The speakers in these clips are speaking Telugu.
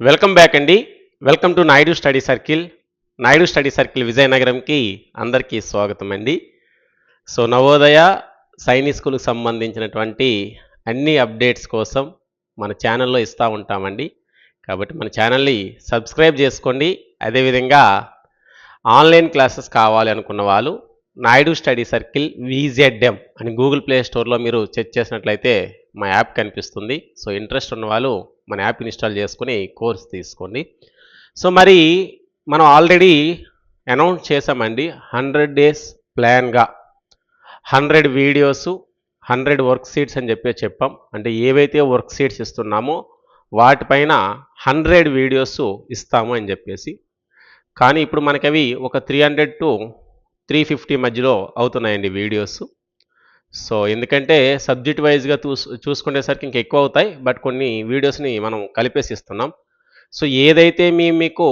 వెల్కమ్ బ్యాక్ అండి. Welcome to Naidu study circle. Naidu study circle విజయనగరంకి అందరికీ స్వాగతం అండి. సో నవోదయ సైనిక్ స్కూల్కి సంబంధించినటువంటి అన్ని అప్డేట్స్ కోసం మన ఛానల్లో ఇస్తూ ఉంటామండి. కాబట్టి మన ఛానల్ని సబ్స్క్రైబ్ చేసుకోండి. అదేవిధంగా ఆన్లైన్ క్లాసెస్ కావాలి అనుకున్న వాళ్ళు నాయుడు స్టడీ సర్కిల్ విజెడ్ఎం అని గూగుల్ ప్లే స్టోర్లో మీరు చెక్ చేసినట్లయితే మా యాప్ కనిపిస్తుంది. సో ఇంట్రెస్ట్ ఉన్న వాళ్ళు మన యాప్ ఇన్స్టాల్ చేసుకుని కోర్స్ తీసుకోండి. సో మరి మనం ఆల్రెడీ అనౌన్స్ చేసామండి hundred days ప్లాన్గా hundred videos hundred work sheets అని చెప్పి చెప్పాం. అంటే ఏవైతే వర్క్ షీట్స్ ఇస్తున్నామో వాటిపైన హండ్రెడ్ వీడియోస్ ఇస్తాము అని చెప్పేసి. కానీ ఇప్పుడు మనకి అవి ఒక three hundred to three fifty మధ్యలో అవుతున్నాయండి వీడియోస్. సో ఎందుకంటే సబ్జెక్ట్ వైజ్గా చూసు చూసుకునేసరికి ఇంకా ఎక్కువ అవుతాయి బట్ కొన్ని వీడియోస్ని మనం కలిపేసి ఇస్తున్నాం. సో ఏదైతే మేము మీకు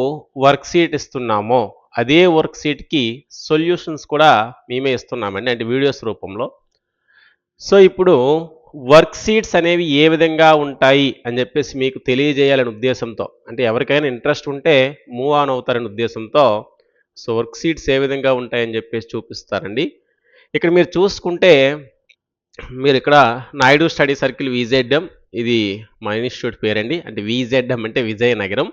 వర్క్ షీట్ ఇస్తున్నామో అదే వర్క్ షీట్కి సొల్యూషన్స్ కూడా మేమే ఇస్తున్నామండి అంటే వీడియోస్ రూపంలో. సో ఇప్పుడు వర్క్ షీట్స్ అనేవి ఏ విధంగా ఉంటాయి అని చెప్పేసి మీకు తెలియజేయాలనే ఉద్దేశంతో అంటే ఎవరికైనా ఇంట్రెస్ట్ ఉంటే మూవ్ ఆన్ అవుతారనే ఉద్దేశంతో సో వర్క్ షీట్స్ ఏ విధంగా ఉంటాయని చెప్పేసి చూపిస్తారండి. ఇక్కడ మీరు చూసుకుంటే మీరు ఇక్కడ నాయుడు స్టడీ సర్కిల్ విజెడ్ఎం ఇది మా ఇన్స్టిట్యూట్ పేరండి. అంటే విజెడ్ఎం అంటే విజయనగరం.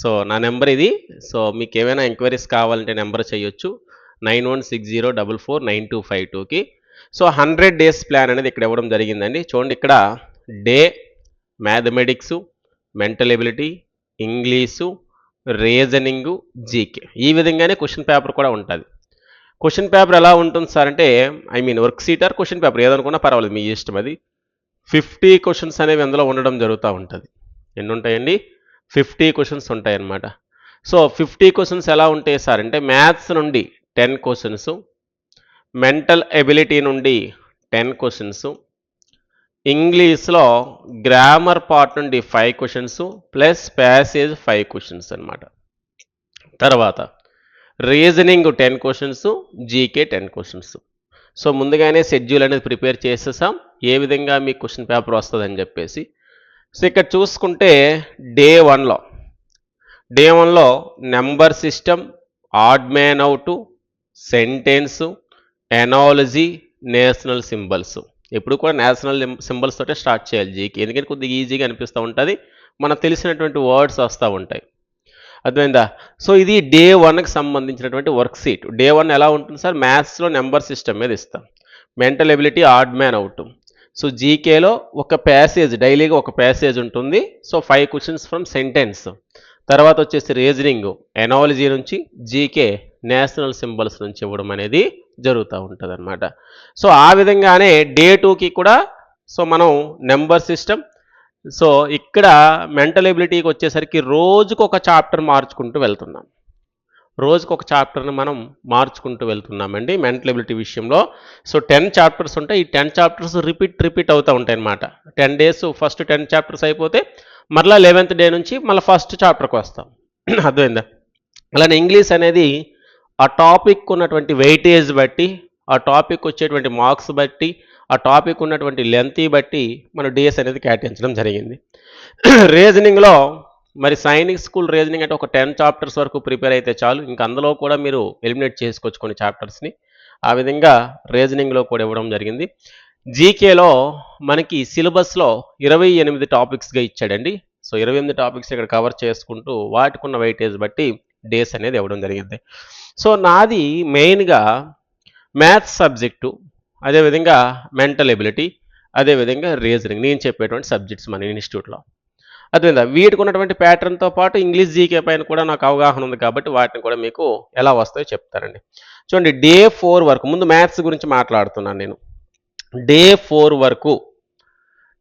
సో నా నెంబర్ ఇది. సో మీకు ఏమైనా ఎంక్వైరీస్ కావాలంటే నెంబర్ చేయొచ్చు. Nine one six zero double four nine two five టూకి. సో హండ్రెడ్ డేస్ ప్లాన్ అనేది ఇక్కడ ఇవ్వడం జరిగిందండి. చూడండి ఇక్కడ day mathematics mental ability English reasoning GK. ఈ విధంగానే క్వశ్చన్ పేపర్ కూడా ఉంటుంది. క్వశ్చన్ పేపర్ ఎలా ఉంటుంది సార్ అంటే I mean work sheet or question paper ఏదనుకున్నా పర్వాలేదు మీ ఇష్టం అది. ఫిఫ్టీ క్వశ్చన్స్ అనేవి అందులో ఉండడం జరుగుతూ ఉంటుంది. ఎన్ని ఉంటాయండి ఫిఫ్టీ క్వశ్చన్స్ ఉంటాయన్నమాట. సో ఫిఫ్టీ క్వశ్చన్స్ ఎలా ఉంటాయి సార్ అంటే మ్యాథ్స్ నుండి టెన్ క్వశ్చన్స్ మెంటల్ ఎబిలిటీ నుండి టెన్ క్వశ్చన్స్ ఇంగ్లీష్లో గ్రామర్ పార్ట్ నుండి five questions plus passage five questions అనమాట తర్వాత reasoning ten questions GK ten questions. So ముందుగానే షెడ్యూల్ అనేది ప్రిపేర్ చేసేసాం. ఏ విధంగా మీ క్వశ్చన్ పేపర్ వస్తుందని చెప్పేసి. సో ఇక్కడ చూసుకుంటే డే వన్లో డే వన్లో number system odd man out sentence analogy national symbols. ఎప్పుడు కూడా నేషనల్ సింబల్స్ తోటే స్టార్ట్ చేయాలి జీకి. ఎందుకంటే కొద్దిగా ఈజీగా అనిపిస్తూ ఉంటుంది. మనకు తెలిసినటువంటి వర్డ్స్ వస్తూ ఉంటాయి. అర్థమైందా? సో ఇది డే వన్కి సంబంధించినటువంటి వర్క్ షీట్ డే వన్ ఎలా ఉంటుంది సార్? మ్యాథ్స్లో నెంబర్ సిస్టమ్ మీద ఇస్తాం. Mental ability odd man out so జీకేలో ఒక ప్యాసేజ్ డైలీగా ఒక ప్యాసేజ్ ఉంటుంది. So five questions from sentence తర్వాత వచ్చేసి రీజనింగ్ ఎనాలజీ నుంచి జీకే నేషనల్ సింబల్స్ నుంచి ఇవ్వడం అనేది జరుగుతూ ఉంటుంది అనమాట సో ఆ విధంగానే డే టూకి కూడా సో మనం నెంబర్ సిస్టమ్ సో ఇక్కడ మెంటల్ ఎబిలిటీకి వచ్చేసరికి రోజుకు ఒక చాప్టర్ మార్చుకుంటూ వెళ్తున్నాం. రోజుకు ఒక చాప్టర్ని మనం మార్చుకుంటూ వెళ్తున్నామండి మెంటల్ ఎబిలిటీ విషయంలో. సో టెన్ చాప్టర్స్ ఉంటాయి. ఈ టెన్ చాప్టర్స్ రిపీట్ రిపీట్ అవుతూ ఉంటాయి అన్నమాట. Ten days first ten chapters అయిపోతే మరలా లెవెన్త్ డే నుంచి మళ్ళీ ఫస్ట్ చాప్టర్కి వస్తాం. అర్థమైందా? అలానే ఇంగ్లీష్ అనేది ఆ టాపిక్ ఉన్నటువంటి వెయిటేజ్ బట్టి ఆ టాపిక్ వచ్చేటువంటి మార్క్స్ బట్టి ఆ టాపిక్ ఉన్నటువంటి లెంత్ బట్టి మన డేస్ అనేది కేటాయించడం జరిగింది. రీజనింగ్లో మరి సైనిక్ స్కూల్ రీజనింగ్ అంటే ఒక టెన్ చాప్టర్స్ వరకు ప్రిపేర్ అయితే చాలు. ఇంకా అందులో కూడా మీరు ఎలిమినేట్ చేసుకోవచ్చు కొన్ని చాప్టర్స్ని ఆ విధంగా రీజనింగ్లో కూడా ఇవ్వడం జరిగింది. జీకేలో మనకి సిలబస్లో ఇరవై ఎనిమిది టాపిక్స్గా ఇచ్చాడండి. సో ఇరవై ఎనిమిది టాపిక్స్ ఇక్కడ కవర్ చేసుకుంటూ వాటికున్న వెయిటేజ్ బట్టి డేస్ అనేది ఇవ్వడం జరిగింది. సో నాది మెయిన్గా మ్యాథ్స్ సబ్జెక్టు అదేవిధంగా మెంటల్ ఎబిలిటీ అదేవిధంగా రీజనింగ్ నేను చెప్పేటువంటి సబ్జెక్ట్స్ మన ఇన్స్టిట్యూట్లో అదేవిధంగా వీటికి ఉన్నటువంటి ప్యాటర్న్తో పాటు ఇంగ్లీష్ జీకే పైన కూడా నాకు అవగాహన ఉంది కాబట్టి వాటిని కూడా మీకు ఎలా వస్తాయో చెప్తారండి చూడండి డే ఫోర్ వరకు ముందు మ్యాథ్స్ గురించి మాట్లాడుతున్నాను నేను. డే ఫోర్ వరకు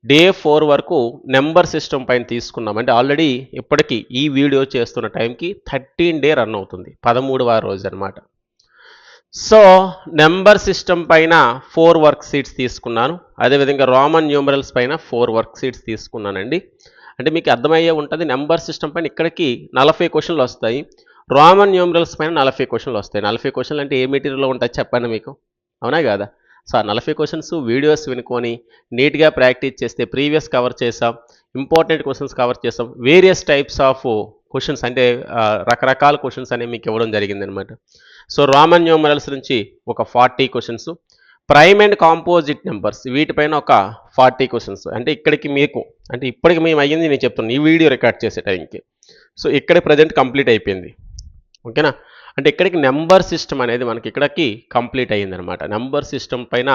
డే ఫోర్ వరకు నెంబర్ సిస్టమ్ పైన తీసుకున్నాం. అంటే ఆల్రెడీ ఇప్పటికీ ఈ వీడియో చేస్తున్న టైంకి థర్టీన్ డే రన్ అవుతుంది. పదమూడవ రోజు అనమాట సో నెంబర్ సిస్టమ్ పైన ఫోర్ వర్క్ షీట్స్ తీసుకున్నాను. అదేవిధంగా రోమన్ న్యూమరల్స్ పైన ఫోర్ వర్క్ షీట్స్ తీసుకున్నానండి. అంటే మీకు అర్థమయ్యే ఉంటుంది నెంబర్ సిస్టమ్ పైన ఇక్కడికి నలభై క్వశ్చన్లు వస్తాయి. రోమన్ న్యూమరల్స్ పైన నలభై క్వశ్చన్లు వస్తాయి. నలభై క్వశ్చన్లు అంటే ఏ మెటీరియల్లో ఉంటాయి చెప్పండి మీకు? అవునా కదా? సో ఆ నలభై క్వశ్చన్స్ వీడియోస్ వినుకొని నీట్గా ప్రాక్టీస్ చేస్తే ప్రీవియస్ కవర్ చేసాం ఇంపార్టెంట్ క్వశ్చన్స్ కవర్ చేసాం వేరియస్ టైప్స్ ఆఫ్ క్వశ్చన్స్ అంటే రకరకాల క్వశ్చన్స్ అనేవి మీకు ఇవ్వడం జరిగింది అనమాట సో రామన్ న్యూమరల్స్ నుంచి ఒక forty questions prime and composite numbers వీటిపైన ఒక ఫార్టీ క్వశ్చన్స్ అంటే ఇక్కడికి మీకు అంటే ఇప్పటికి మేము అయ్యింది నేను చెప్తున్నాను ఈ వీడియో రికార్డ్ చేసే టైంకి. సో ఇక్కడే ప్రజెంట్ కంప్లీట్ అయిపోయింది. ఓకేనా? అంటే ఇక్కడికి నెంబర్ సిస్టమ్ అనేది మనకి ఇక్కడికి కంప్లీట్ అయ్యింది అనమాట నెంబర్ సిస్టమ్ పైన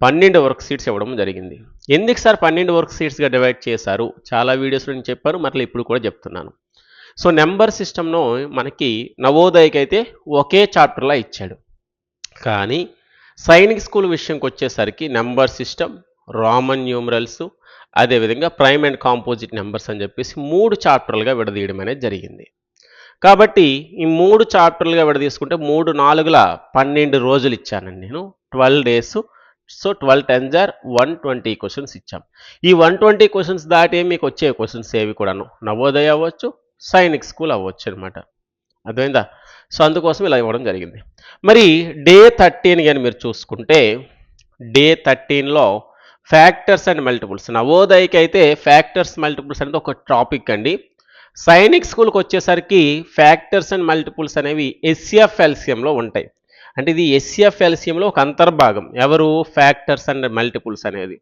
పన్నెండు వర్క్ షీట్స్ ఇవ్వడం జరిగింది. ఎందుకు సార్ పన్నెండు వర్క్ షీట్స్గా డివైడ్ చేశారు? చాలా వీడియోస్లో నేను చెప్పారు మరలా ఇప్పుడు కూడా చెప్తున్నాను. సో నెంబర్ సిస్టమ్ను మనకి నవోదయకి అయితే ఒకే చాప్టర్లా ఇచ్చాడు. కానీ సైనిక్ స్కూల్ విషయంకి వచ్చేసరికి నెంబర్ సిస్టమ్ రామన్ న్యూమరల్స్ అదేవిధంగా ప్రైమ్ అండ్ కాంపోజిట్ నెంబర్స్ అని చెప్పేసి మూడు చాప్టర్లుగా విడదీయడం అనేది జరిగింది. కాబట్టి ఈ మూడు చాప్టర్లుగా విడదీసుకుంటే మూడు నాలుగుల పన్నెండు రోజులు ఇచ్చానండి నేను. Twelve days. So twelve tens are one twenty questions ఇచ్చాం. ఈ వన్ ట్వంటీ క్వశ్చన్స్ దాటి మీకు వచ్చే క్వశ్చన్స్ ఏవి కూడాను? నవోదయ అవ్వచ్చు సైనిక్ స్కూల్ అవ్వచ్చు అనమాట అర్థమైందా? సో అందుకోసం ఇలా ఇవ్వడం జరిగింది. మరి డే థర్టీన్ కానీ మీరు చూసుకుంటే డే థర్టీన్లో ఫ్యాక్టర్స్ అండ్ మల్టిపుల్స్. నవోదయకి అయితే ఫ్యాక్టర్స్ మల్టిపుల్స్ అనేది ఒక టాపిక్ అండి. సైనిక్ స్కూల్కి వచ్చేసరికి ఫ్యాక్టర్స్ అండ్ మల్టిపుల్స్ అనేవి ఎస్సిఎఫ్ఎల్సిఎంలో ఉంటాయి. అంటే ఇది ఎస్సిఎఫ్ఎల్సిఎంలో ఒక అంతర్భాగం. ఎవరు? ఫ్యాక్టర్స్ అండ్ మల్టిపుల్స్ అనేది.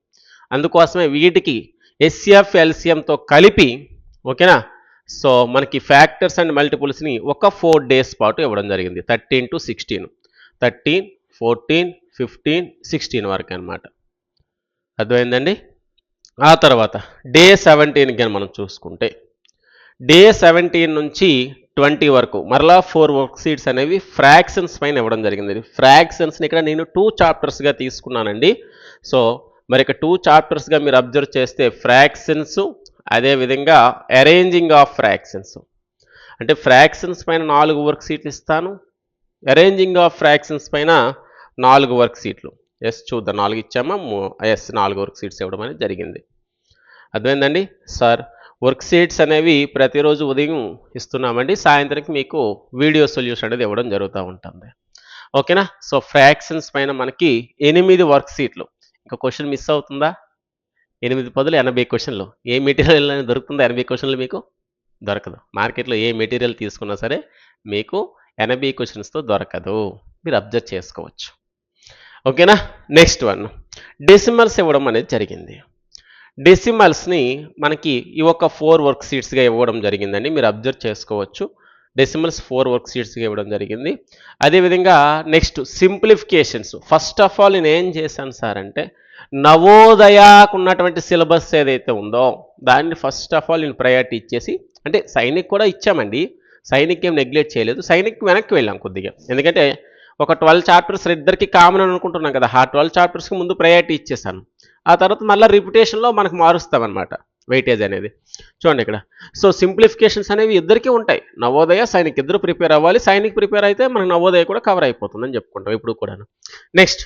అందుకోసమే వీటికి ఎస్సిఎఫ్ఎల్సిఎంతో కలిపి ఓకేనా? సో మనకి ఫ్యాక్టర్స్ అండ్ మల్టిపుల్స్ని ఒక ఫోర్ డేస్ పాటు ఇవ్వడం జరిగింది. Thirteen to sixteen. Thirteen fourteen fifteen sixteen వరకు అనమాట అర్థమైందండి? ఆ తర్వాత డే సెవెంటీన్ కానీ మనం చూసుకుంటే డే సెవెంటీన్ నుంచి ట్వంటీ వరకు మరలా ఫోర్ వర్క్ సీట్స్ అనేవి ఫ్రాక్షన్స్ పైన ఇవ్వడం జరిగింది. ఫ్రాక్షన్స్ని ఇక్కడ నేను టూ చాప్టర్స్గా తీసుకున్నానండి. సో మరి ఇక టూ చాప్టర్స్గా మీరు అబ్జర్వ్ చేస్తే ఫ్రాక్షన్స్ అదేవిధంగా అరేంజింగ్ ఆఫ్ ఫ్రాక్షన్స్ అంటే ఫ్రాక్షన్స్ పైన నాలుగు వర్క్ సీట్లు ఇస్తాను. అరేంజింగ్ ఆఫ్ ఫ్రాక్షన్స్ పైన నాలుగు వర్క్ సీట్లు ఎస్ చూద్దాం. నాలుగు ఇచ్చామా? ఎస్ నాలుగు వర్క్ సీట్స్ ఇవ్వడం అనేది జరిగింది. అర్థమైందండి? సార్ వర్క్ షీట్స్ అనేవి ప్రతిరోజు ఉదయం ఇస్తున్నామండి. సాయంత్రంకి మీకు వీడియో సొల్యూషన్ అనేది ఇవ్వడం జరుగుతూ ఉంటుంది. ఓకేనా? సో ఫ్రాక్షన్స్ పైన మనకి ఎనిమిది వర్క్ షీట్లు ఇంకా క్వశ్చన్ మిస్ అవుతుందా? ఎనిమిది పదులు ఎనభై క్వశ్చన్లు. ఏ మెటీరియల్ అనేది దొరుకుతుందో? ఎనభై క్వశ్చన్లు మీకు? దొరకదు. మార్కెట్లో ఏ మెటీరియల్ తీసుకున్నా సరే మీకు ఎనభై క్వశ్చన్స్తో దొరకదు. మీరు అబ్జర్వ్ చేసుకోవచ్చు. ఓకేనా? Next one. డెసిమల్స్ ఇవ్వడం అనేది జరిగింది. డెసిమల్స్ని మనకి ఈ ఒక ఫోర్ వర్క్ షీట్స్గా ఇవ్వడం జరిగిందండి. మీరు అబ్జర్వ్ చేసుకోవచ్చు. డెసిమల్స్ ఫోర్ వర్క్ షీట్స్గా ఇవ్వడం జరిగింది. అదేవిధంగా next simplifications. First of all నేను ఏం చేశాను సార్ అంటే నవోదయాకు ఉన్నటువంటి సిలబస్ ఏదైతే ఉందో దాన్ని ఫస్ట్ ఆఫ్ ఆల్ నేను ప్రయారిటీ ఇచ్చేసి అంటే సైనిక్ కూడా ఇచ్చామండి. సైనిక్ ఏం నెగ్లెక్ట్ చేయలేదు. సైనిక్ వెనక్కి వెళ్ళాం కొద్దిగా. ఎందుకంటే ఒక ట్వెల్వ్ చాప్టర్స్ ఇద్దరికి కామన్ అని అనుకుంటున్నాం కదా. ఆ ట్వెల్వ్ చాప్టర్స్కి ముందు ప్రయారిటీ ఇచ్చేసాను. ఆ తర్వాత మళ్ళీ రిపిటేషన్లో మనకు మారుస్తామన్నమాట వెయిటేజ్ అనేది. చూడండి ఇక్కడ. సో సింప్లిఫికేషన్స్ అనేవి ఇద్దరికీ ఉంటాయి. నవోదయ సైనిక్. ఇద్దరు ప్రిపేర్ అవ్వాలి. సైనిక్ ప్రిపేర్ అయితే మనకు నవోదయ కూడా కవర్ అయిపోతుందని చెప్పుకుంటాం ఇప్పుడు కూడా నెక్స్ట్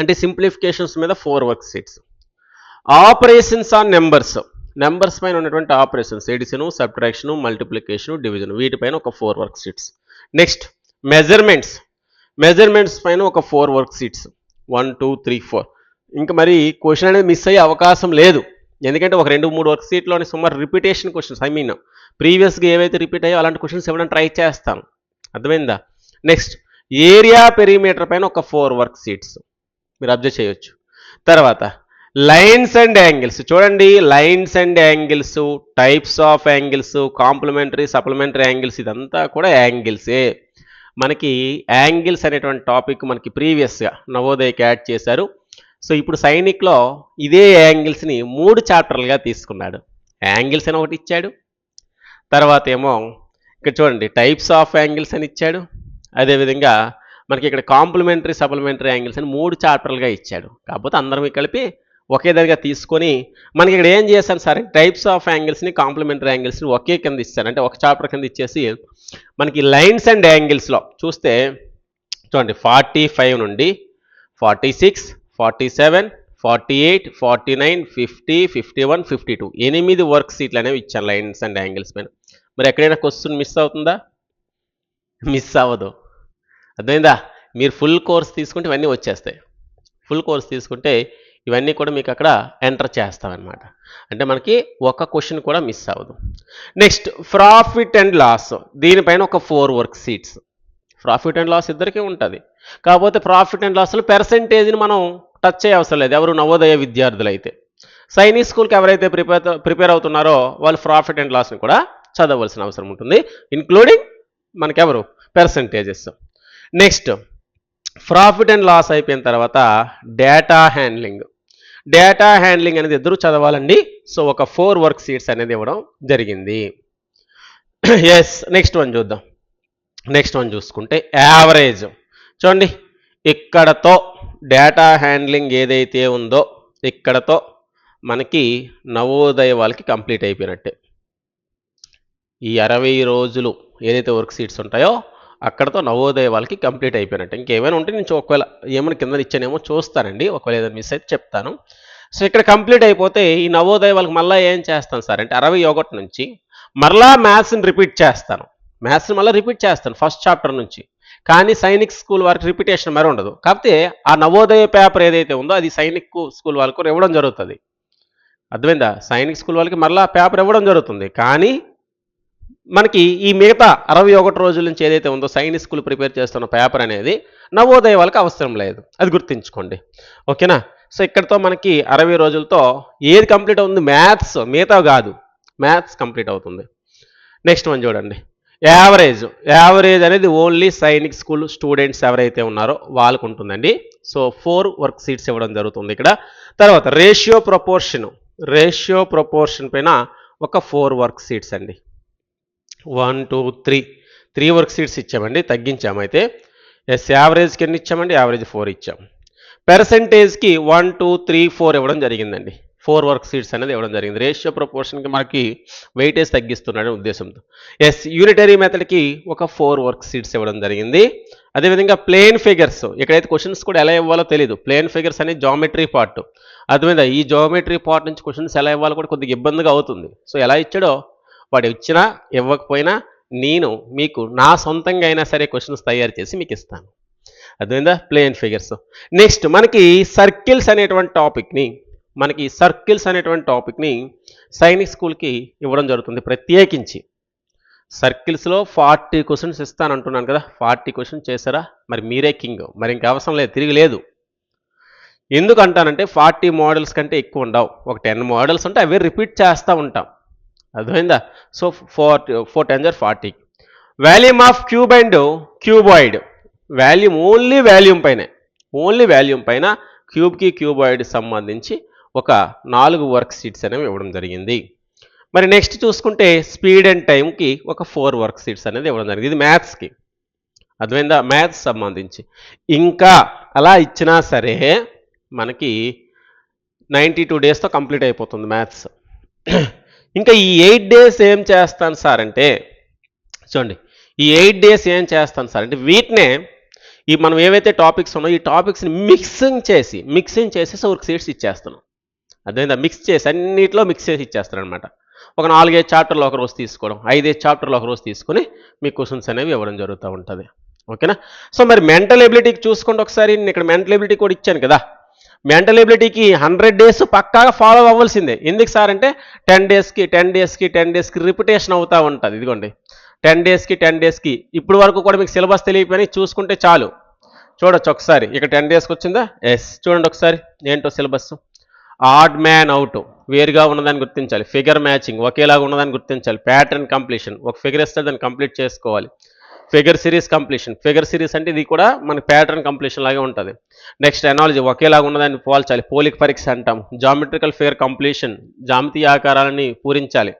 అంటే సింప్లిఫికేషన్స్ మీద four work sheets. Operations on numbers. Numbers పైన ఉన్నటువంటి operations. Addition subtraction multiplication division. వీటిపైన ఒక four work sheets. Next measurements. Measurements పైన ఒక four work sheets. One two three four. ఇంకా మరి క్వశ్చన్ అనేది మిస్ అయ్యే అవకాశం లేదు. ఎందుకంటే ఒక రెండు మూడు వర్క్ షీట్లోని సుమారు రిపీటేషన్ క్వశ్చన్స్. ఐ మీన్ ప్రీవియస్గా ఏవైతే రిపీట్ అయ్యో అలాంటి క్వశ్చన్స్ ఇవ్వడానికి ట్రై చేస్తాను. అర్థమైందా? నెక్స్ట్ ఏరియా పెరిమీటర్ పైన ఒక ఫోర్ వర్క్ షీట్స్. మీరు అబ్జర్వ్ చేయొచ్చు. తర్వాత లైన్స్ అండ్ యాంగిల్స్. చూడండి lines and angles types of angles complementary supplementary angles ఇదంతా కూడా యాంగిల్సే. మనకి యాంగిల్స్ అనేటువంటి టాపిక్ మనకి ప్రీవియస్గా నవోదయకి యాడ్ చేశారు. సో ఇప్పుడు సైనిక్లో ఇదే యాంగిల్స్ని మూడు చాప్టర్లుగా తీసుకున్నాడు. యాంగిల్స్ అని ఒకటి ఇచ్చాడు. తర్వాత ఏమో ఇక్కడ చూడండి టైప్స్ ఆఫ్ యాంగిల్స్ అని ఇచ్చాడు. అదేవిధంగా మనకి ఇక్కడ కాంప్లిమెంటరీ సప్లిమెంటరీ యాంగిల్స్ అని మూడు చాప్టర్లుగా ఇచ్చాడు. కాకపోతే అందరం కలిపి ఒకే దగ్గర తీసుకొని మనకి ఇక్కడ ఏం చేశాను సరే? టైప్స్ ఆఫ్ యాంగిల్స్ని కాంప్లిమెంటరీ యాంగిల్స్ని ఒకే కింద ఇస్తాను అంటే ఒక చాప్టర్ కింద ఇచ్చేసి మనకి లైన్స్ అండ్ యాంగిల్స్లో చూస్తే చూడండి ఫార్టీ ఫైవ్ నుండి forty six forty seven forty eight forty nine fifty fifty one fifty two ఎనిమిది వర్క్ సీట్లు అనేవి ఇచ్చాను లైన్స్ అండ్ యాంగిల్స్ పైన. మరి ఎక్కడైనా క్వశ్చన్ మిస్ అవుతుందా? మిస్ అవ్వదు. అర్థమైందా? మీరు ఫుల్ కోర్స్ తీసుకుంటే ఇవన్నీ వచ్చేస్తాయి. ఫుల్ కోర్స్ తీసుకుంటే ఇవన్నీ కూడా మీకు అక్కడ ఎంటర్ చేస్తామన్నమాట. అంటే మనకి ఒక క్వశ్చన్ కూడా మిస్ అవ్వదు. నెక్స్ట్ ప్రాఫిట్ అండ్ లాస్ దీనిపైన ఒక four work sheets profit and loss ఇద్దరికీ ఉంటుంది. కాకపోతే ప్రాఫిట్ అండ్ లాస్లో పెర్సెంటేజ్ని మనం టచ్ చేయ అవసరం లేదు. ఎవరు నవోదయ విద్యార్థులు అయితే సైనిక్ స్కూల్కి ఎవరైతే ప్రిపేర్ ప్రిపేర్ అవుతున్నారో వాళ్ళు ప్రాఫిట్ అండ్ లాస్ని కూడా చదవలసిన అవసరం ఉంటుంది. Including మనకెవరు? Percentages next profit and loss అయిపోయిన తర్వాత డేటా హ్యాండ్లింగ్ డేటా హ్యాండ్లింగ్ అనేది ఇద్దరు చదవాలండి. సో ఒక ఫోర్ వర్క్ సీట్స్ అనేది ఇవ్వడం జరిగింది. ఎస్ నెక్స్ట్ వన్ చూద్దాం. నెక్స్ట్ వన్ చూసుకుంటే యావరేజ్ చూడండి ఇక్కడతో డేటా హ్యాండ్లింగ్ ఏదైతే ఉందో ఇక్కడతో మనకి నవోదయ వాళ్ళకి కంప్లీట్ అయిపోయినట్టే. ఈ అరవై రోజులు ఏదైతే వర్క్ సీట్స్ ఉంటాయో అక్కడతో నవోదయ వాళ్ళకి కంప్లీట్ అయిపోయినట్టు. ఇంకేమైనా ఉంటే నేను ఒకవేళ ఏమైనా కింద ఇచ్చానేమో చూస్తానండి. ఒకవేళ ఏదైనా మిస్ అయితే చెప్తాను. సో ఇక్కడ కంప్లీట్ అయిపోతే ఈ నవోదయ వాళ్ళకి మళ్ళీ ఏం చేస్తాను సార్ అంటే అరవై ఒకటి నుంచి మరలా మ్యాథ్స్ని రిపీట్ చేస్తాను. మ్యాథ్స్ని మళ్ళీ రిపీట్ చేస్తాను ఫస్ట్ చాప్టర్ నుంచి. కానీ సైనిక్ స్కూల్ వారికి రిపీటేషన్ మరి ఉండదు. కాకపోతే ఆ నవోదయ పేపర్ ఏదైతే ఉందో అది సైనిక్ స్కూల్ వాళ్ళకు ఇవ్వడం జరుగుతుంది. అర్థమైందా? సైనిక్ స్కూల్ వాళ్ళకి మళ్ళీ పేపర్ ఇవ్వడం జరుగుతుంది. కానీ మనకి ఈ మిగతా అరవై ఒకటి రోజుల నుంచి ఏదైతే ఉందో సైనిక్ స్కూల్ ప్రిపేర్ చేస్తున్న పేపర్ అనేది నవోదయ వాళ్ళకి అవసరం లేదు. అది గుర్తుంచుకోండి. ఓకేనా? సో ఇక్కడతో మనకి అరవై రోజులతో ఏది కంప్లీట్ అవుతుంది? మ్యాథ్స్ మిగతా కాదు. మ్యాథ్స్ కంప్లీట్ అవుతుంది. నెక్స్ట్ వన్ చూడండి. యావరేజ్. యావరేజ్ అనేది ఓన్లీ సైనిక్ స్కూల్ స్టూడెంట్స్ ఎవరైతే ఉన్నారో వాళ్ళకు ఉంటుందండి. సో ఫోర్ వర్క్ సీట్స్ ఇవ్వడం జరుగుతుంది ఇక్కడ. తర్వాత రేషియో ప్రపోర్షన్. రేషియో ప్రపోర్షన్ పైన ఒక ఫోర్ వర్క్ సీట్స్ అండి. One two three. Three work sheets ఇచ్చామండి తగ్గించామైతే ఎస్ యావరేజ్కి ఎన్ని ఇచ్చామండి? యావరేజ్ ఫోర్ ఇచ్చాం. పెర్సెంటేజ్కి వన్ టూ త్రీ ఫోర్ ఇవ్వడం జరిగిందండి. ఫోర్ వర్క్ సీట్స్ అనేది ఇవ్వడం జరిగింది. రేషియో ప్రపోర్షన్కి మనకి వెయిటేజ్ తగ్గిస్తున్నాడు ఉద్దేశంతో. ఎస్ యూనిటరీ మెథడ్కి ఒక ఫోర్ వర్క్ సీట్స్ ఇవ్వడం జరిగింది. అదేవిధంగా ప్లేన్ ఫిగర్స్ ఇక్కడైతే క్వశ్చన్స్ కూడా ఎలా ఇవ్వాలో తెలియదు ప్లేన్ ఫిగర్స్ అనేది జామెట్రీ పార్ట్. అర్థమైందా ఈ జామెట్రీ పార్ట్ నుంచి క్వశ్చన్స్ ఎలా ఇవ్వాలో కూడా కొద్దిగా ఇబ్బందిగా అవుతుంది. సో ఎలా ఇచ్చాడో వాడు ఇచ్చినా ఇవ్వకపోయినా నేను మీకు నా సొంతంగా అయినా సరే క్వశ్చన్స్ తయారు చేసి మీకు ఇస్తాను. అర్థమైందా? ప్లేన్ ఫిగర్స్ నెక్స్ట్ మనకి సర్కిల్స్ అనేటువంటి టాపిక్ని మనకి సర్కిల్స్ అనేటువంటి టాపిక్ని సైనిక్ స్కూల్కి ఇవ్వడం జరుగుతుంది ప్రత్యేకించి. సర్కిల్స్లో ఫార్టీ క్వశ్చన్స్ ఇస్తాను అంటున్నాను కదా. ఫార్టీ క్వశ్చన్స్ చేశారా? మరి మీరే కింగ్ మరి ఇంకా అవసరం లేదు తిరిగి లేదు. ఎందుకు అంటానంటే ఫార్టీ మోడల్స్ కంటే ఎక్కువ ఉండవు. ఒక టెన్ మోడల్స్ ఉంటే అవి రిపీట్ చేస్తూ ఉంటాం. అర్థమైందా? So four four ten are forty volume of cube and cuboid volume only volume పైనే. ఓన్లీ వాల్యూమ్ పైన క్యూబ్కి క్యూబాయిడ్ సంబంధించి ఒక నాలుగు వర్క్ షీట్స్ అనేవి ఇవ్వడం జరిగింది. మరి నెక్స్ట్ చూసుకుంటే స్పీడ్ అండ్ టైంకి ఒక ఫోర్ వర్క్ షీట్స్ అనేది ఇవ్వడం జరిగింది. ఇది మ్యాథ్స్కి అర్థమైందా? మ్యాథ్స్ సంబంధించి. ఇంకా అలా ఇచ్చినా సరే మనకి నైంటీ టూ డేస్తో కంప్లీట్ అయిపోతుంది మ్యాథ్స్ ఇంకా ఈ ఎయిట్ డేస్ ఏం చేస్తాను సార్ అంటే చూడండి ఈ ఎయిట్ డేస్ ఏం చేస్తాను సార్ అంటే వీటినే ఈ మనం ఏవైతే టాపిక్స్ ఉన్నాయో ఈ టాపిక్స్ని మిక్సింగ్ చేసి మిక్సింగ్ చేసి ఒక సీట్స్ ఇచ్చేస్తున్నాం. అర్థమైందా? మిక్స్ చేసి అన్నిట్లో మిక్స్ చేసి ఇచ్చేస్తాను అనమాట ఒక నాలుగైదు చాప్టర్లు ఒక రోజు తీసుకోవడం ఐదైదు చాప్టర్లు ఒక రోజు తీసుకొని మీ క్వశ్చన్స్ అనేవి ఇవ్వడం జరుగుతూ ఉంటుంది. ఓకేనా? సో మరి మెంటల్ ఎబిలిటీకి చూసుకోండి ఒకసారి నేను ఇక్కడ మెంటల్ ఎబిలిటీ కూడా ఇచ్చాను కదా. మెంటల్ ఎబిలిటీకి హండ్రెడ్ డేస్ పక్కాగా ఫాలో అవ్వాల్సిందే. ఎందుకు సార్ అంటే టెన్ డేస్కి టెన్ డేస్కి టెన్ డేస్కి రిపిటేషన్ అవుతూ ఉంటుంది. ఇదిగోండి. టెన్ డేస్కి టెన్ డేస్కి ఇప్పుడు వరకు కూడా మీకు సిలబస్ తెలియకపోయినా చూసుకుంటే చాలు. చూడొచ్చు ఒకసారి. ఇక్కడ టెన్ డేస్కి వచ్చిందా? ఎస్ చూడండి ఒకసారి. ఏంటో సిలబస్ ఆడ్ మ్యాన్ అవుట్ వేరుగా ఉన్నదాన్ని గుర్తించాలి. ఫిగర్ మ్యాచింగ్ ఒకేలాగా ఉన్నదాన్ని గుర్తించాలి. ప్యాటర్న్ కంప్లీషన్ ఒక ఫిగర్ ఇస్తే దాన్ని కంప్లీట్ చేసుకోవాలి. Figure series completion. Figure series అంటే ఇది కూడా మన ప్యాటర్న్ కంప్లీషన్ లాగే ఉంటుంది. నెక్స్ట్ ఎనాలజీ ఒకేలాగా ఉన్నదాన్ని పోల్చాలి. పోలిక పరీక్ష అంటాం. జామెట్రికల్ ఫిగర్ కంప్లీషన్ జామితీయ ఆకారాలని పూరించాలి.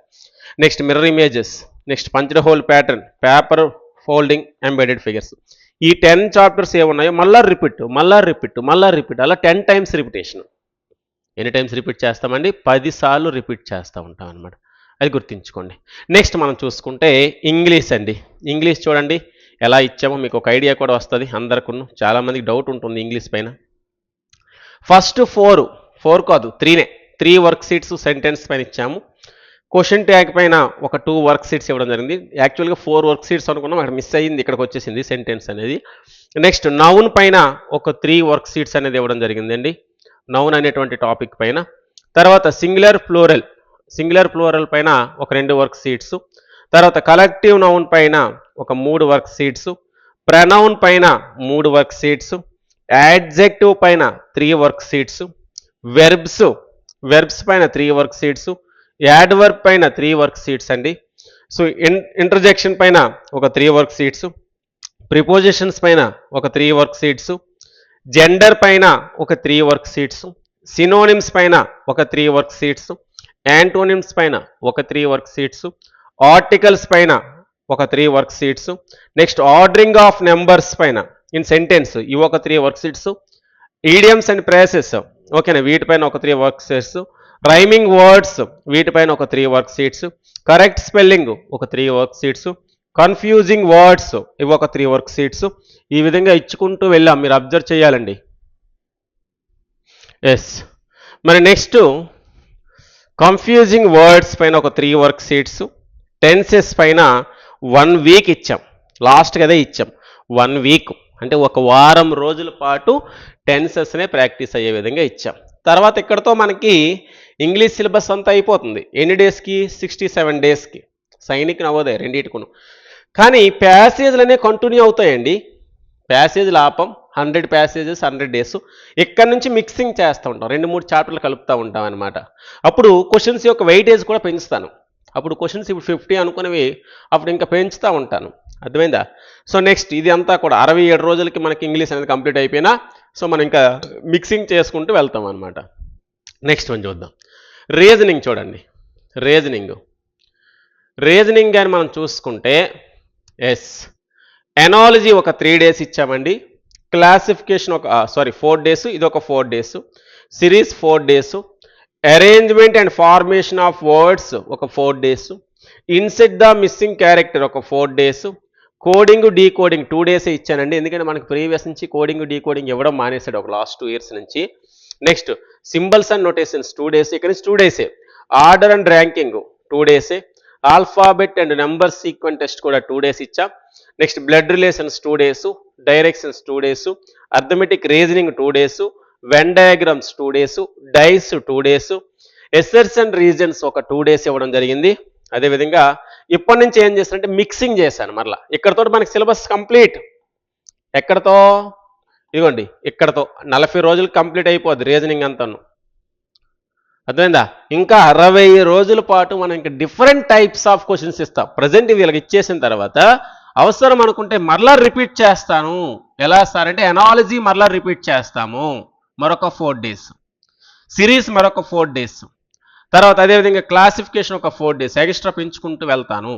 Next mirror images next punched hole pattern paper folding embedded figures ఈ టెన్ చాప్టర్స్ ఏమున్నాయో మళ్ళా రిపీట్ మళ్ళా రిపీట్ మళ్ళా రిపీట్ అలా టెన్ టైమ్స్ రిపిటేషన్ ఎన్ని టైమ్స్ రిపీట్ చేస్తామండి? పదిసార్లు రిపీట్ చేస్తూ ఉంటాం అనమాట అది గుర్తుంచుకోండి. నెక్స్ట్ మనం చూసుకుంటే ఇంగ్లీష్ అండి. ఇంగ్లీష్ చూడండి ఎలా ఇచ్చామో మీకు ఒక ఐడియా కూడా వస్తుంది అందరికీ చాలామందికి డౌట్ ఉంటుంది ఇంగ్లీష్ పైన. ఫస్ట్ ఫోర్ ఫోర్ కాదు త్రీనే త్రీ వర్క్ షీట్స్ సెంటెన్స్ పైన ఇచ్చాము. క్వశ్చన్ ట్యాగ్ పైన ఒక టూ వర్క్ షీట్స్ ఇవ్వడం జరిగింది. యాక్చువల్గా ఫోర్ వర్క్ షీట్స్ అనుకున్నాం అక్కడ మిస్ అయ్యింది ఇక్కడికి వచ్చేసింది సెంటెన్స్ అనేది. నెక్స్ట్ నౌన్ పైన ఒక త్రీ వర్క్ షీట్స్ అనేది ఇవ్వడం జరిగిందండి. నౌన్ అనేటువంటి టాపిక్ పైన. తర్వాత సింగులర్ ఫ్లోరల్ సింగులర్ ఫ్లోరల్ పైన ఒక రెండు వర్క్ షీట్స్ తర్వాత కలెక్టివ్ నౌన్ పైన ఒక మూడు వర్క్ షీట్స్ ప్రనౌన్ పైన మూడు వర్క్ షీట్స్ యాడ్జెక్టివ్ పైన three work sheets verbs verbs పైన త్రీ వర్క్ షీట్స్ యాడ్వర్బ్ పైన త్రీ వర్క్ షీట్స్ అండి. సో ఇన్ ఇంటర్జెక్షన్ పైన ఒక త్రీ వర్క్ షీట్స్ ప్రిపోజిషన్స్ పైన ఒక త్రీ వర్క్ షీట్స్ జెండర్ పైన ఒక త్రీ వర్క్ షీట్స్ సినోనిమ్స్ పైన ఒక త్రీ వర్క్ షీట్స్ యాంటోనిమ్స్ పైన ఒక త్రీ వర్క్ షీట్స్ ఆర్టికల్స్ పైన ఒక three work sheets next ordering of numbers పైన ఇన్ సెంటెన్స్ ఇవి ఒక three work sheets idioms and phrases ఓకేనా వీటిపైన ఒక three work sheets rhyming words వీటిపైన ఒక three work sheets correct spelling ఒక three work sheets confusing words ఇవి ఒక త్రీ వర్క్ షీట్స్ ఈ విధంగా ఇచ్చుకుంటూ వెళ్ళాం మీరు అబ్జర్వ్ చేయాలండి. ఎస్ మరి నెక్స్ట్ కన్ఫ్యూజింగ్ వర్డ్స్ పైన ఒక త్రీ వర్క్ షీట్స్ టెన్సెస్ పైన వన్ వీక్ ఇచ్చాం. లాస్ట్ కదే ఇచ్చాం. వన్ వీక్ అంటే ఒక వారం రోజుల పాటు టెన్సెస్నే ప్రాక్టీస్ అయ్యే విధంగా ఇచ్చాం. తర్వాత ఇక్కడతో మనకి ఇంగ్లీష్ సిలబస్ అంతా అయిపోతుంది. ఎన్ని డేస్కి సిక్స్టీ సెవెన్ డేస్కి సైనిక్ నవోదయ రెండింటికును. కానీ ప్యాసేజ్లు అనేవి కంటిన్యూ అవుతాయండి. ప్యాసేజ్లు ఆపం. హండ్రెడ్ ప్యాసేజెస్ హండ్రెడ్ డేస్ ఇక్కడ నుంచి మిక్సింగ్ చేస్తూ ఉంటాం. రెండు మూడు చాప్టర్లు కలుపుతూ ఉంటాం అనమాట అప్పుడు క్వశ్చన్స్ యొక్క వెయిటేజ్ కూడా పెంచుతాను. అప్పుడు క్వశ్చన్స్ ఇప్పుడు ఫిఫ్టీ అనుకునేవి అప్పుడు ఇంకా పెంచుతూ ఉంటాను. అర్థమైందా? సో నెక్స్ట్ ఇది అంతా కూడా అరవై ఏడు రోజులకి మనకి ఇంగ్లీష్ అనేది కంప్లీట్ అయిపోయినా సో మనం ఇంకా మిక్సింగ్ చేసుకుంటూ వెళ్తాం అనమాట నెక్స్ట్ మనం చూద్దాం. రీజనింగ్ చూడండి. రీజనింగ్ రీజనింగ్ అని మనం చూసుకుంటే ఎస్ ఎనాలజీ ఒక త్రీ డేస్ ఇచ్చామండి. క్లాసిఫికేషన్ ఒక సారీ ఫోర్ డేస్ ఇది ఒక four days series four days arrangement and formation of words ఒక four days insert the missing character ఒక four days coding decoding two డేసే ఇచ్చానండి. ఎందుకంటే మనకి ప్రీవియస్ నుంచి కోడింగ్ డీకోడింగ్ ఇవ్వడం మానేశాడు ఒక లాస్ట్ టూ ఇయర్స్ నుంచి. Next symbols and notations two days ఇక్కడ నుంచి టూ డేసే ఆర్డర్ అండ్ ర్యాంకింగ్ టూ డేసే alphabet and number sequence test కూడా టూ డేస్ ఇచ్చాం. Next blood relations two days directions two days arithmetic reasoning two days Venn diagrams two days dice two days assertions and reasons ఒక టూ డేస్ ఇవ్వడం జరిగింది. అదేవిధంగా ఇప్పటి నుంచి ఏం చేస్తానంటే మిక్సింగ్ చేశాను మరలా. ఇక్కడతో మనకి సిలబస్ కంప్లీట్ ఎక్కడతో? ఇదిగోండి ఇక్కడతో. నలభై రోజులు కంప్లీట్ అయిపోద్ది రీజనింగ్ అంతాను. అర్థమైందా? ఇంకా అరవై రోజుల పాటు మనం ఇంకా డిఫరెంట్ టైప్స్ ఆఫ్ క్వశ్చన్స్ ఇస్తాం. ప్రజెంట్ వీళ్ళకి ఇచ్చేసిన తర్వాత అవసరం అనుకుంటే మరలా రిపీట్ చేస్తాను. ఎలా సార్ అంటే ఎనాలజీ మరలా రిపీట్ చేస్తాము. మరొక ఫోర్ డేస్ సిరీస్ మరొక ఫోర్ డేస్ తర్వాత అదేవిధంగా క్లాసిఫికేషన్ ఒక ఫోర్ డేస్ ఎక్స్ట్రా పెంచుకుంటూ వెళ్తాను.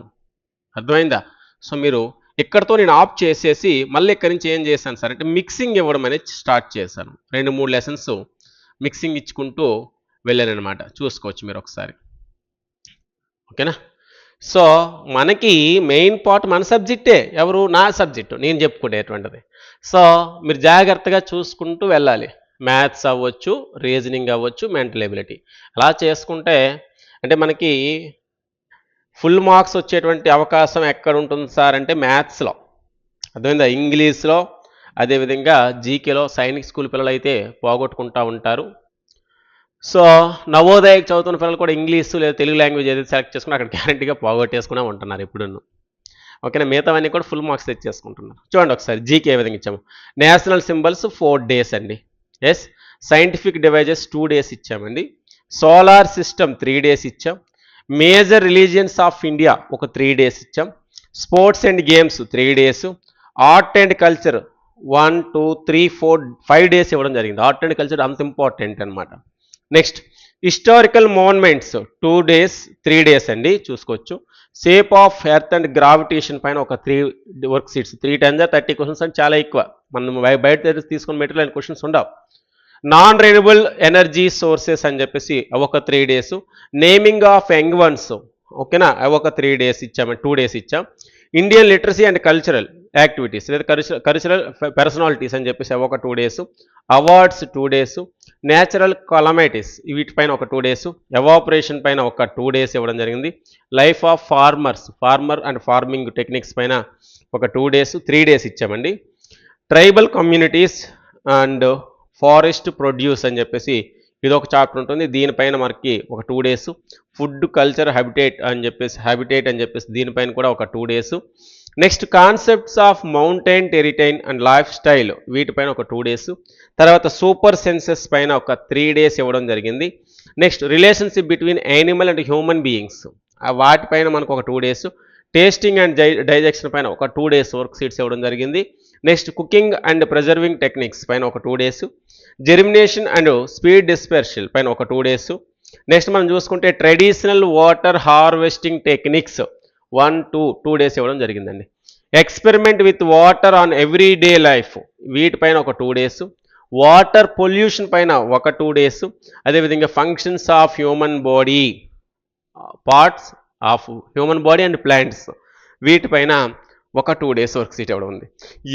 అర్థమైందా? సో మీరు ఇక్కడతో నేను ఆఫ్ చేసేసి మళ్ళీ ఇక్కడి నుంచి ఏం చేశాను సార్ అంటే మిక్సింగ్ ఇవ్వడం అనేది స్టార్ట్ చేశాను. రెండు మూడు లెసన్స్ మిక్సింగ్ ఇచ్చుకుంటూ వెళ్ళానమాట చూసుకోవచ్చు మీరు ఒకసారి. ఓకేనా? సో మనకి మెయిన్ పార్ట్ మన సబ్జెక్టే ఎవరు? నా సబ్జెక్టు నేను చెప్పుకునేటువంటిది. సో మీరు జాగ్రత్తగా చూసుకుంటూ వెళ్ళాలి. మ్యాథ్స్ అవ్వచ్చు రీజనింగ్ అవ్వచ్చు మెంటల్ ఎబిలిటీ అలా చేసుకుంటే అంటే మనకి ఫుల్ మార్క్స్ వచ్చేటువంటి అవకాశం ఎక్కడ ఉంటుంది సార్ అంటే మ్యాథ్స్లో అర్థమైందా? ఇంగ్లీష్లో అదేవిధంగా జీకేలో సైనిక్ స్కూల్ పిల్లలు అయితే పోగొట్టుకుంటూ ఉంటారు. సో నవోదయకు చదువుతున్న పిల్లలు కూడా ఇంగ్లీష్ లేదా తెలుగు లాంగ్వేజ్ ఏదైతే సెలెక్ట్ చేసుకుని అక్కడ గ్యారంటీగా పోగొట్టేసుకునే ఉంటున్నారు ఇప్పుడున్ను ఓకేనా? మిగతావన్నీ కూడా ఫుల్ మార్క్స్ తెచ్చేసుకుంటున్నారు. చూడండి ఒకసారి జీకే ఏ విధంగా ఇచ్చాము. నేషనల్ సింబల్స్ ఫోర్ డేస్ అండి. Yes scientific devices two days ఇచ్చామండి. సోలార్ సిస్టమ్ త్రీ డేస్ ఇచ్చాం. మేజర్ రిలీజియన్స్ ఆఫ్ ఇండియా ఒక త్రీ డేస్ ఇచ్చాం. Sports and games three days art and culture one two three four five days ఇవ్వడం జరిగింది. ఆర్ట్ అండ్ కల్చర్ అంత ఇంపార్టెంట్ అనమాట next historical moments two days three days అండి. చూసుకోవచ్చు. Shape of earth and gravitation పైన ఒక three work sheets three times thirty questions and చాలా ఎక్కువ. మనం బయట దగ్గర తీసుకున్న మెటీరియల్ క్వశ్చన్స్ ఉండవు. నాన్ రెన్యూబుల్ ఎనర్జీ సోర్సెస్ అని చెప్పేసి ఒక three days naming of young ones ఓకేనా అవి ఒక త్రీ డేస్ ఇచ్చాము టూ డేస్ ఇచ్చాం Indian literacy and cultural activities లేదా కల్చరల్ కల్చరల్ పర్సనాలిటీస్ అని చెప్పేసి అవి ఒక two days awards two days natural calamities వీటిపైన ఒక టూ డేస్ ఎవాపరేషన్ పైన ఒక టూ డేస్ ఇవ్వడం జరిగింది. Life of farmers farmer and farming techniques పైన ఒక టూ డేస్ త్రీ డేస్ ఇచ్చామండి. Tribal communities and forest produce అని చెప్పేసి ఇది ఒక చాప్టర్ ఉంటుంది. దీనిపైన మనకి ఒక two days food culture habitat అని చెప్పేసి హ్యాబిటేట్ అని చెప్పేసి దీనిపైన కూడా ఒక two days next concepts of mountain terrain and life style వీటిపైన ఒక టూ డేస్ తర్వాత సూపర్ సెన్సెస్ పైన ఒక త్రీ డేస్ ఇవ్వడం జరిగింది. Next relationship between animal and human beings వాటిపైన మనకు ఒక two days tasting and digestion పైన ఒక టూ డేస్ వర్క్ షీట్స్ ఇవ్వడం జరిగింది. Next cooking and preserving techniques పైన ఒక two days. Germination and seed dispersal పైన ఒక టూ డేస్. నెక్స్ట్ మనం చూసుకుంటే traditional water harvesting techniques one two two days ఇవ్వడం జరిగిందండి. Experiment with water on every day life వీటిపైన ఒక టూ డేస్. వాటర్ పొల్యూషన్ పైన ఒక టూ డేస్. అదేవిధంగా functions of human body parts of human body and plants వీటిపైన ఒక టూ డేస్ వర్క్ సీట్ ఇవ్వడం ఉంది.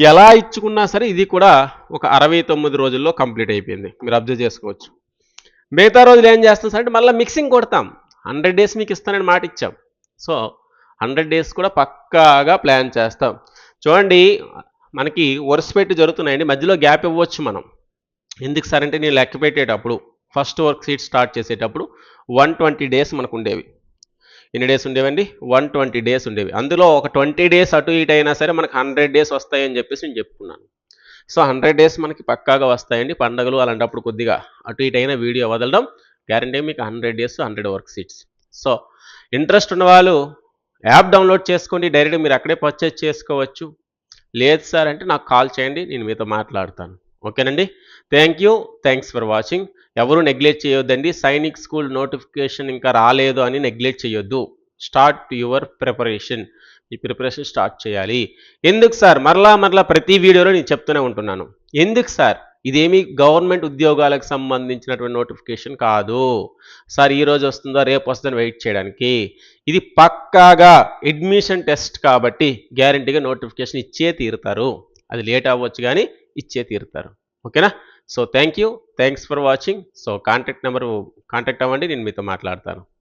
ఎలా ఇచ్చుకున్నా సరే ఇది కూడా ఒక అరవై తొమ్మిది రోజుల్లో కంప్లీట్ అయిపోయింది. మీరు అబ్జర్వ్ చేసుకోవచ్చు. మిగతా రోజులు ఏం చేస్తాం సార్ అంటే మళ్ళీ మిక్సింగ్ కొడతాం. హండ్రెడ్ డేస్ మీకు ఇస్తానని మాట ఇచ్చాం. సో హండ్రెడ్ డేస్ కూడా పక్కాగా ప్లాన్ చేస్తాం. చూడండి మనకి వరుస పెట్టి జరుగుతున్నాయండి. మధ్యలో గ్యాప్ ఇవ్వచ్చు మనం. ఎందుకు సార్ అంటే నేను లెక్క పెట్టేటప్పుడు ఫస్ట్ వర్క్ సీట్ స్టార్ట్ చేసేటప్పుడు వన్ ట్వంటీ డేస్ మనకు ఉండేవి. ఎన్ని డేస్ ఉండేవండి? వన్ ట్వంటీ డేస్ ఉండేవి. అందులో ఒక ట్వంటీ డేస్ అటు ఇటు అయినా సరే మనకు హండ్రెడ్ డేస్ వస్తాయని చెప్పేసి నేను చెప్పుకున్నాను. సో హండ్రెడ్ డేస్ మనకి పక్కాగా వస్తాయండి. పండగలు అలాంటప్పుడు కొద్దిగా అటు ఇటు అయినా వీడియో వదలడం గ్యారంటీ మీకు hundred days hundred work sheets. So interest ఉన్న వాళ్ళు యాప్ డౌన్లోడ్ చేసుకోండి. డైరెక్ట్ మీరు అక్కడే పర్చేజ్ చేసుకోవచ్చు. లేదు సార్ అంటే నాకు కాల్ చేయండి. నేను మీతో మాట్లాడతాను. ఓకేనండి? Thank you thanks for watching ఎవరు నెగ్లెక్ట్ చేయొద్దండి. సైనిక్ స్కూల్ నోటిఫికేషన్ ఇంకా రాలేదు అని నెగ్లెక్ట్ చేయొద్దు. స్టార్ట్ యువర్ ప్రిపరేషన్ ఈ ప్రిపరేషన్ స్టార్ట్ చేయాలి. ఎందుకు సార్? మరలా మరలా ప్రతి వీడియోలో నేను చెప్తూనే ఉంటున్నాను. ఎందుకు సార్? ఇదేమి గవర్నమెంట్ ఉద్యోగాలకు సంబంధించినటువంటి నోటిఫికేషన్ కాదు. సార్ ఈ రోజు వస్తుందా? రేపు వస్తుందని వెయిట్ చేయడానికి. ఇది పక్కాగా అడ్మిషన్ టెస్ట్ కాబట్టి గ్యారంటీగా నోటిఫికేషన్ ఇచ్చే తీరుతారు. అది లేట్ అవ్వచ్చు కానీ ఇచ్చే తీరుతారు. ఓకేనా? So thank you thanks for watching so contact number contact అవ్వండి నేను మీతో మాట్లాడతాను.